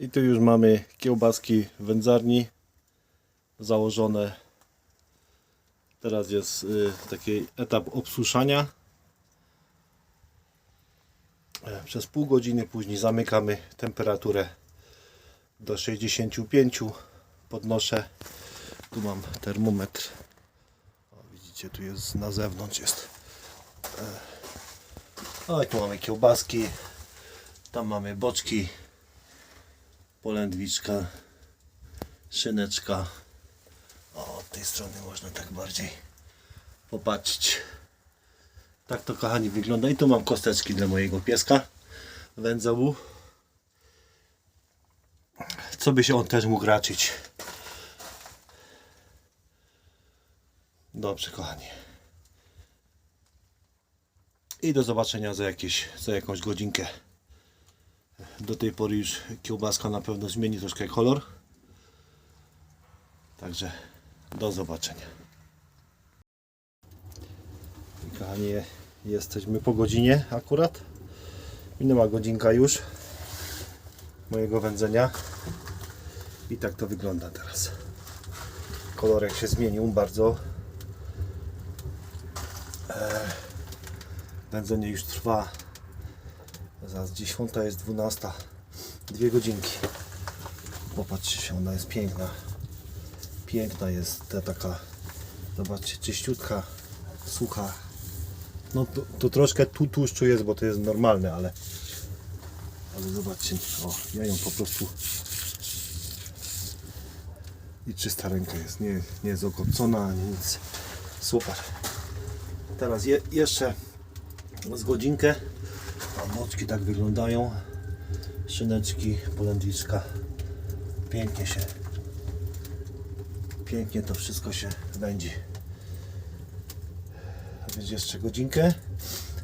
I tu już mamy kiełbaski wędzarni założone. Teraz jest y, taki etap obsuszania. E, Przez pół godziny później zamykamy temperaturę do 65. Podnoszę. Tu mam termometr. O, widzicie, tu jest na zewnątrz jest. E, O, tu mamy kiełbaski. Tam mamy boczki polędwiczka, szyneczka. O, od tej strony można tak bardziej popatrzeć. Tak to kochani wygląda. I tu mam kosteczki dla mojego pieska wędzołu. Co by się on też mógł raczyć. Dobrze kochani. I do zobaczenia za, jakieś, za jakąś godzinkę. Do tej pory już kiełbaska na pewno zmieni troszkę kolor. Także do zobaczenia. Kochani, jesteśmy po godzinie akurat. Minęła godzinka już mojego wędzenia. I tak to wygląda teraz. Kolorek się zmienił bardzo. Eee, Wędzenie już trwa Zaraz 10 jest 12. Dwie godzinki. Popatrzcie się, ona jest piękna. Piękna jest ta taka, zobaczcie, czyściutka, sucha. No to, to troszkę tu tłuszczu jest, bo to jest normalne, ale ale zobaczcie, o, ja ją po prostu i czysta ręka jest, nie, nie jest okopcona ani nic. Super. Teraz je, jeszcze z godzinkę a boczki tak wyglądają. Szyneczki, polędwiczka. Pięknie się. Pięknie to wszystko się wędzi. Więc jeszcze godzinkę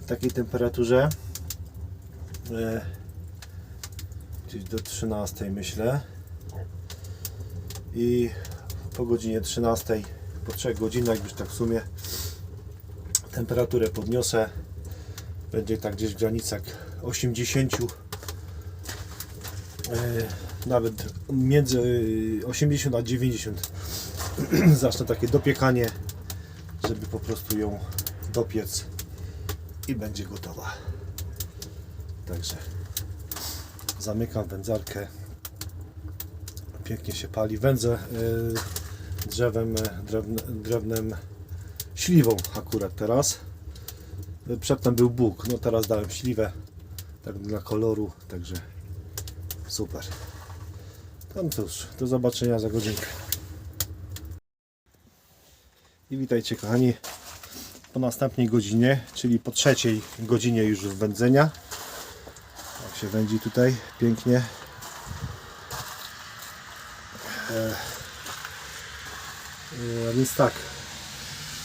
w takiej temperaturze. E, gdzieś do 13 myślę. I po godzinie 13, po 3 godzinach już tak w sumie temperaturę podniosę będzie tak gdzieś w granicach 80 e, nawet między e, 80 a 90 zacznę takie dopiekanie żeby po prostu ją dopiec i będzie gotowa. Także zamykam wędzarkę. Pięknie się pali. Wędzę e, drzewem e, drewne, drewnem śliwą akurat teraz Przedtem był Bóg, no teraz dałem śliwę, tak dla koloru, także super. Tam cóż, do zobaczenia za godzinkę. I witajcie kochani po następnej godzinie, czyli po trzeciej godzinie już wędzenia. Jak się wędzi tutaj pięknie. E, e, więc tak,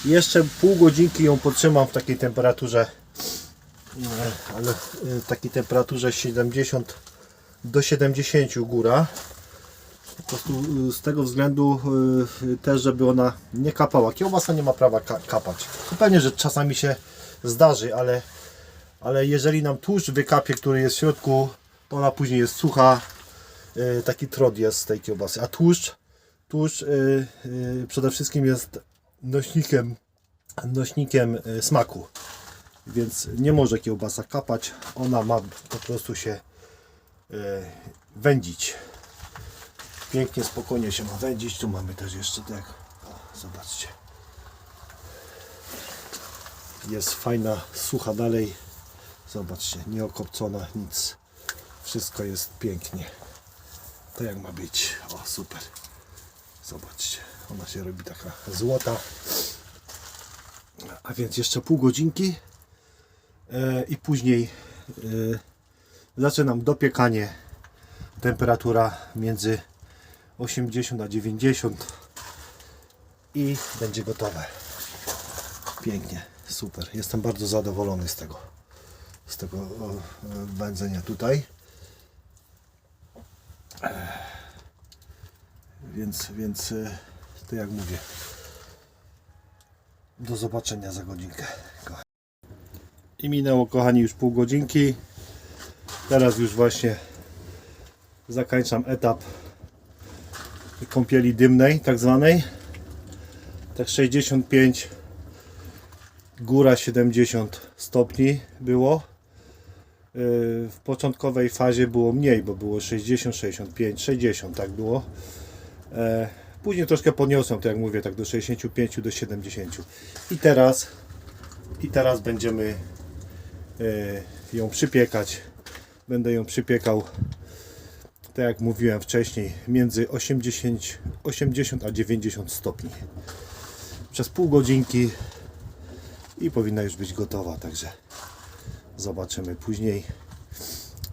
jeszcze pół godzinki ją potrzymam w takiej temperaturze e, ale w takiej temperaturze 70 do 70 góra. Po prostu e, z tego względu e, też żeby ona nie kapała. Kiełbasa nie ma prawa ka kapać. Pewnie, że czasami się zdarzy ale, ale jeżeli nam tłuszcz wykapie, który jest w środku to ona później jest sucha. Taki trod jest z tej kiełbasy. A tłuszcz tłuszcz przede wszystkim jest nośnikiem, nośnikiem e, smaku. Więc nie może kiełbasa kapać, ona ma po prostu się e, wędzić. Pięknie, spokojnie się ma wędzić. Tu mamy też jeszcze tak. Zobaczcie. Jest fajna, sucha dalej. Zobaczcie, nieokopcona, nic. Wszystko jest pięknie. To jak ma być. O, super. Zobaczcie, ona się robi taka złota. A więc jeszcze pół godzinki e, i później e, zaczynam dopiekanie. Temperatura między 80 a 90 i będzie gotowe. Pięknie, super. Jestem bardzo zadowolony z tego z tego e, wędzenia tutaj. Więc, więc e, to jak mówię, do zobaczenia za godzinkę. I minęło, kochani, już pół godzinki. Teraz już właśnie zakończam etap kąpieli dymnej, tak zwanej. Tak 65, góra 70 stopni było. Yy, W początkowej fazie było mniej, bo było 60, 65, 60, tak było. E, Później troszkę podniosłem, to jak mówię, tak do 65, do 70. I teraz, i teraz będziemy e, ją przypiekać. Będę ją przypiekał, tak jak mówiłem wcześniej, między 80, 80 a 90 stopni. Przez pół godzinki i powinna już być gotowa, także zobaczymy później.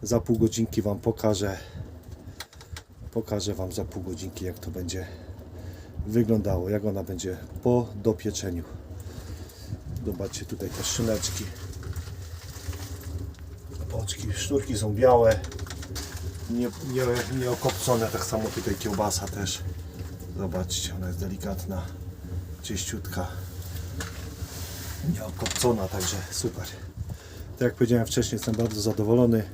Za pół godzinki Wam pokażę. Pokażę Wam za pół godzinki, jak to będzie wyglądało, jak ona będzie po dopieczeniu. Zobaczcie tutaj te szyneczki. Boczki, sznurki są białe, nie, nie, nie okopcone, tak samo tutaj kiełbasa też. Zobaczcie, ona jest delikatna, czyściutka, nieokopcona, także super. Tak jak powiedziałem wcześniej, jestem bardzo zadowolony.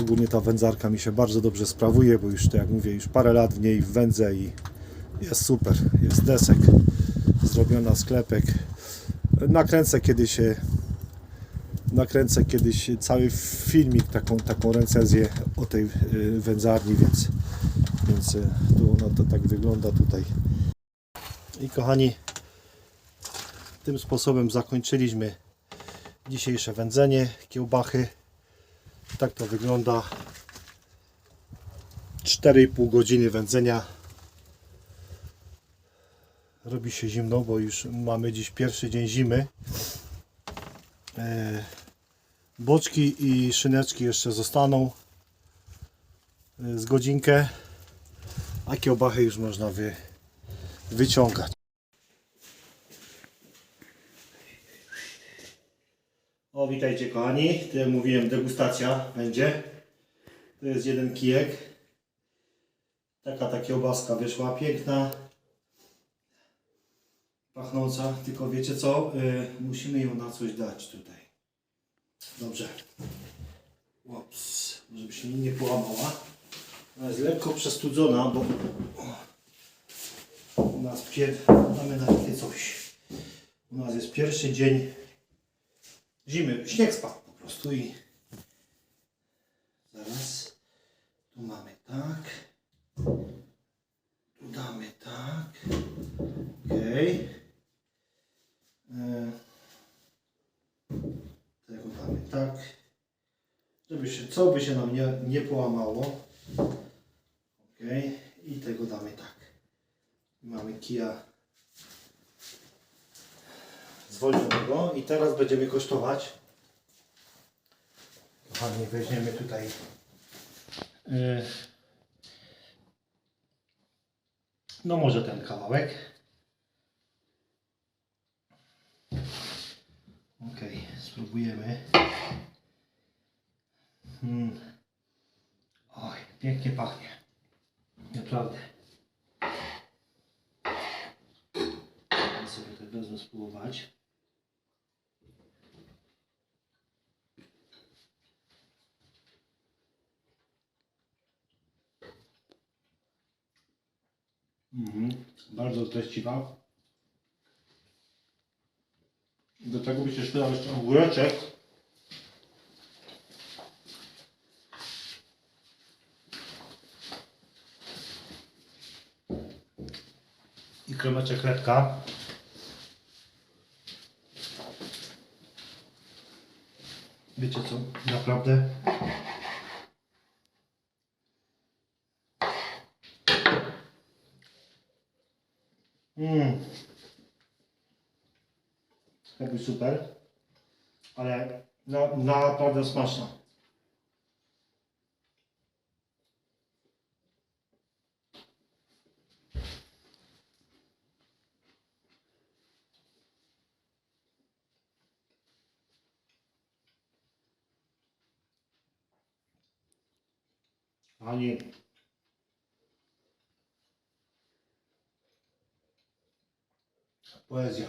Ogólnie ta wędzarka mi się bardzo dobrze sprawuje, bo już, tak jak mówię, już parę lat w niej wędzę i jest super. Jest desek, zrobiona sklepek. Nakręcę kiedyś e, nakręcę kiedyś cały filmik, taką, taką recenzję o tej e, wędzarni, więc, więc e, tu ona to tak wygląda tutaj. I kochani, tym sposobem zakończyliśmy dzisiejsze wędzenie kiełbachy. Tak to wygląda. 4,5 godziny wędzenia. Robi się zimno, bo już mamy dziś pierwszy dzień zimy. E, Boczki i szyneczki jeszcze zostaną e, z godzinkę, a kiełbachy już można wy, wyciągać. O, witajcie kochani. Tak jak mówiłem, degustacja będzie. To jest jeden kijek. Taka ta kiełbaska wyszła piękna. Pachnąca, tylko wiecie co? Y, musimy ją na coś dać tutaj. Dobrze. Ups, żeby się nie połamała. Ona jest lekko przestudzona, bo u nas pier... mamy na takie coś. U nas jest pierwszy dzień zimy. Śnieg spadł po prostu i zaraz tu mamy tak. Tu damy tak. Okej. E, Tego damy tak. Żeby się, co by się nam nie, nie połamało. Okej. I tego damy tak. Mamy kija zwolnionego i teraz będziemy kosztować. Kochani, weźmiemy tutaj y, no może ten kawałek. Ok, spróbujemy. Hmm. Oj, pięknie pachnie. Naprawdę. Ja sobie to wezmę spróbować. Mhm. Bardzo treściwa. Do tego by się przydał jeszcze ogóreczek. I kromeczek chlebka. Wiecie co? Naprawdę Mmm. Jakby super. Ale na, naprawdę smaczna. Ani poezja.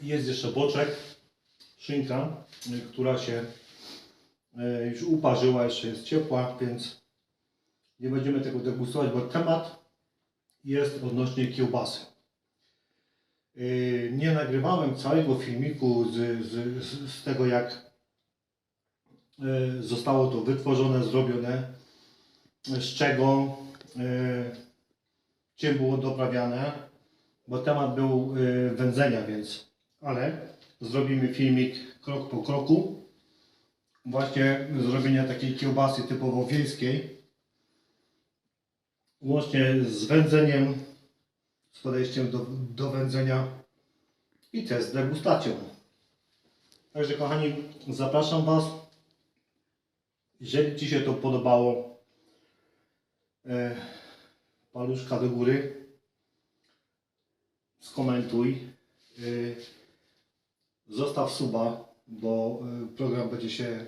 Jest jeszcze boczek, szynka, która się e, już uparzyła, jeszcze jest ciepła, więc nie będziemy tego degustować, bo temat jest odnośnie kiełbasy. Yy, Nie nagrywałem całego filmiku z, z, z, tego, jak zostało to wytworzone, zrobione, z czego, yy, czym było doprawiane, bo temat był yy, wędzenia, więc, ale zrobimy filmik krok po kroku, właśnie zrobienia takiej kiełbasy typowo wiejskiej, łącznie z wędzeniem, z podejściem do, do wędzenia i też z degustacją. Także kochani, zapraszam Was. Jeżeli Ci się to podobało, e, paluszka do góry, skomentuj, e, zostaw suba, bo e, program będzie się,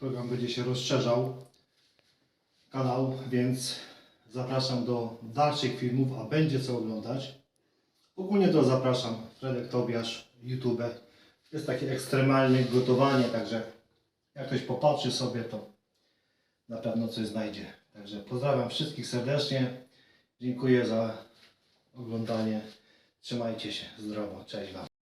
program będzie się rozszerzał kanał, więc zapraszam do dalszych filmów, a będzie co oglądać. Ogólnie to zapraszam Fredek Tobiasz, YouTube. Jest takie ekstremalne gotowanie, także jak ktoś popatrzy sobie, to na pewno coś znajdzie. Także pozdrawiam wszystkich serdecznie. Dziękuję za oglądanie. Trzymajcie się zdrowo. Cześć Wam.